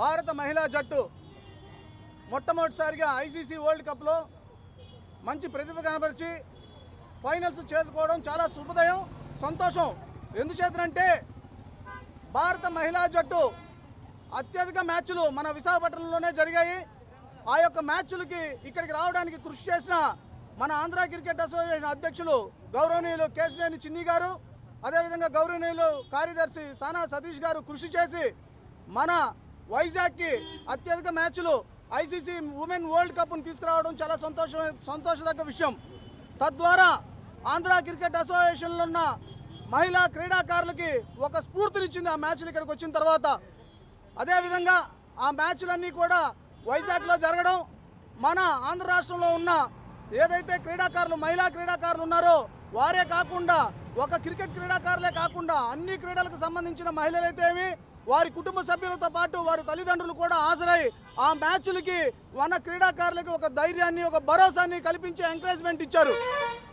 భారత మహిళా జట్టు మొట్టమొదటిసారిగా ఐసీసీ వరల్డ్ కప్లో మంచి ప్రతిభ కనబరిచి ఫైనల్స్ చేరుకోవడం చాలా శుభదయం సంతోషం. ఎందుచేతనంటే భారత మహిళా జట్టు అత్యధిక మ్యాచ్లు మన విశాఖపట్నంలోనే జరిగాయి. ఆ యొక్క మ్యాచ్లకి ఇక్కడికి రావడానికి కృషి చేసిన మన ఆంధ్ర క్రికెట్ అసోసియేషన్ అధ్యక్షులు గౌరవనీయులు కేశినేని చిన్ని గారు అదేవిధంగా గౌరవనీయులు కార్యదర్శి సానా సతీష్ గారు కృషి చేసి మన వైజాగ్కి అత్యధిక మ్యాచ్లు ఐసీసీ ఉమెన్ వరల్డ్ కప్ను తీసుకురావడం చాలా సంతోష సంతోషదగ్గ విషయం. తద్వారా ఆంధ్ర క్రికెట్ అసోసియేషన్లో ఉన్న మహిళా క్రీడాకారులకి ఒక స్ఫూర్తినిచ్చింది ఆ మ్యాచ్లు ఇక్కడికి వచ్చిన తర్వాత. అదేవిధంగా ఆ మ్యాచ్లన్నీ కూడా వైజాగ్లో జరగడం మన ఆంధ్ర రాష్ట్రంలో ఉన్న ఏదైతే క్రీడాకారులు మహిళా క్రీడాకారులు ఉన్నారో వారే కాకుండా ఒక క్రికెట్ క్రీడాకారులే కాకుండా అన్ని క్రీడలకు సంబంధించిన మహిళలైతేమి వారి కుటుంబ సభ్యులతో పాటు వారి తల్లిదండ్రులు కూడా హాజరై ఆ మ్యాచ్లకి వన క్రీడాకారులకి ఒక ధైర్యాన్ని ఒక భరోసాని కల్పించే ఎంకరేజ్మెంట్ ఇచ్చారు.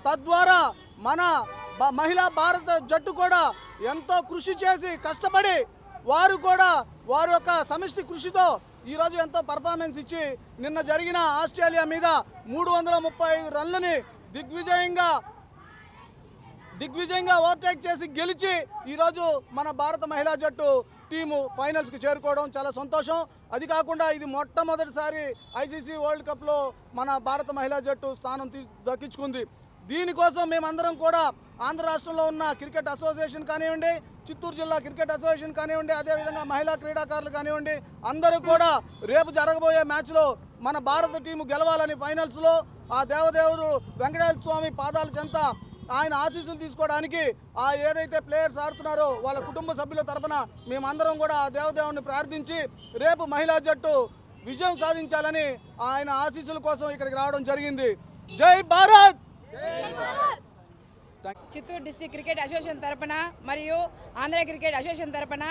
తద్వారా మన మహిళా భారత జట్టు కూడా ఎంతో కృషి చేసి కష్టపడి వారు కూడా వారి యొక్క సమిష్టి కృషితో ఈరోజు ఎంతో పర్ఫార్మెన్స్ ఇచ్చి నిన్న జరిగిన ఆస్ట్రేలియా మీద మూడు వందల ముప్పై ఐదు రన్లని దిగ్విజయంగా దిగ్విజయంగా ఓవర్టేక్ చేసి గెలిచి ఈరోజు మన భారత మహిళా జట్టు టీము ఫైనల్స్కి చేరుకోవడం చాలా సంతోషం. అది కాకుండా ఇది మొట్టమొదటిసారి ఐసీసీ వరల్డ్ కప్లో మన భారత మహిళా జట్టు స్థానం తీ దక్కించుకుంది. దీనికోసం మేమందరం కూడా ఆంధ్ర రాష్ట్రంలో ఉన్న క్రికెట్ అసోసియేషన్ కానివ్వండి చిత్తూరు జిల్లా క్రికెట్ అసోసియేషన్ కానివ్వండి అదేవిధంగా మహిళా క్రీడాకారులు కానివ్వండి అందరూ కూడా రేపు జరగబోయే మ్యాచ్లో మన భారత టీము గెలవాలని ఫైనల్స్లో ఆ దేవదేవుడు వెంకటేశ్వర స్వామి పాదాల చెంత ఆయన ఆశీస్సులు తీసుకోవడానికి ఆ ఏదైతే ప్లేయర్స్ ఆడుతున్నారో వాళ్ళ కుటుంబ సభ్యుల తరపున మేమందరం కూడా ఆ దేవదేవుని ప్రార్థించి రేపు మహిళా జట్టు విజయం సాధించాలని ఆయన ఆశీస్సుల కోసం ఇక్కడికి రావడం జరిగింది. జై Bharat! Chittoor district cricket association తరపున మరియు ఆంధ్ర క్రికెట్ అసోసియేషన్ తరపున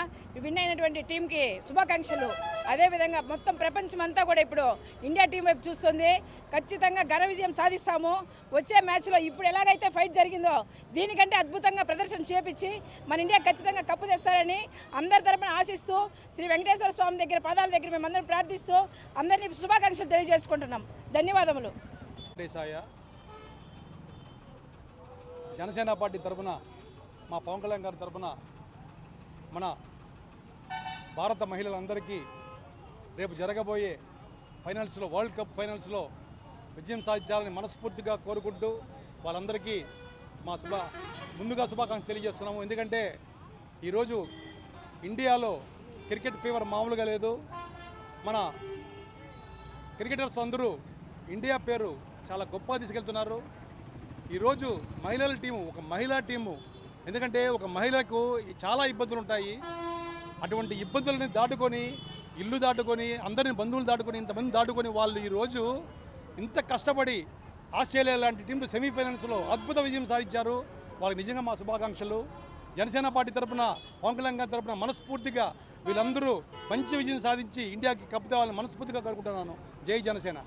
విన్ అయినటువంటి టీంకి శుభాకాంక్షలు. అదేవిధంగా మొత్తం ప్రపంచం అంతా కూడా ఇప్పుడు ఇండియా టీం వైపు చూస్తుంది. ఖచ్చితంగా ఘన విజయం సాధిస్తాము. వచ్చే మ్యాచ్లో ఇప్పుడు ఎలాగైతే ఫైట్ జరిగిందో దీనికంటే అద్భుతంగా ప్రదర్శన చేపించి మన ఇండియా ఖచ్చితంగా కప్పు తెస్తారని అందరి తరపున ఆశిస్తూ శ్రీ వెంకటేశ్వర స్వామి దగ్గర పాదాల దగ్గర మేమందరం ప్రార్థిస్తూ అందరినీ శుభాకాంక్షలు తెలియజేసుకుంటున్నాం. ధన్యవాదములు. జనసేన పార్టీ తరపున మా పవన్ కళ్యాణ్ గారి తరపున మన భారత మహిళలందరికీ రేపు జరగబోయే ఫైనల్స్లో వరల్డ్ కప్ ఫైనల్స్లో విజయం సాధించాలని మనస్ఫూర్తిగా కోరుకుంటూ వాళ్ళందరికీ మా శుభ ముందుగా శుభాకాంక్షలు తెలియజేస్తున్నాము. ఎందుకంటే ఈరోజు ఇండియాలో క్రికెట్ ఫీవర్ మామూలుగా లేదు. మన క్రికెటర్స్ అందరూ ఇండియా పేరు చాలా గొప్ప తీసుకెళ్తున్నారు ఈరోజు మహిళల టీము ఒక మహిళా టీము. ఎందుకంటే ఒక మహిళకు చాలా ఇబ్బందులు ఉంటాయి. అటువంటి ఇబ్బందులని దాటుకొని ఇల్లు దాటుకొని అందరిని బంధువులు దాటుకొని ఇంతమంది దాటుకొని వాళ్ళు ఈరోజు ఇంత కష్టపడి ఆస్ట్రేలియా లాంటి టీంలు సెమీఫైనల్స్లో అద్భుత విజయం సాధించారు. వాళ్ళకి నిజంగా మా శుభాకాంక్షలు. జనసేన పార్టీ తరపున పవన్ తరఫున తరపున మనస్ఫూర్తిగా వీళ్ళందరూ మంచి విజయం సాధించి ఇండియాకి కప్పు తేవాలని మనస్ఫూర్తిగా కోరుకుంటున్నాను. జై జనసేన.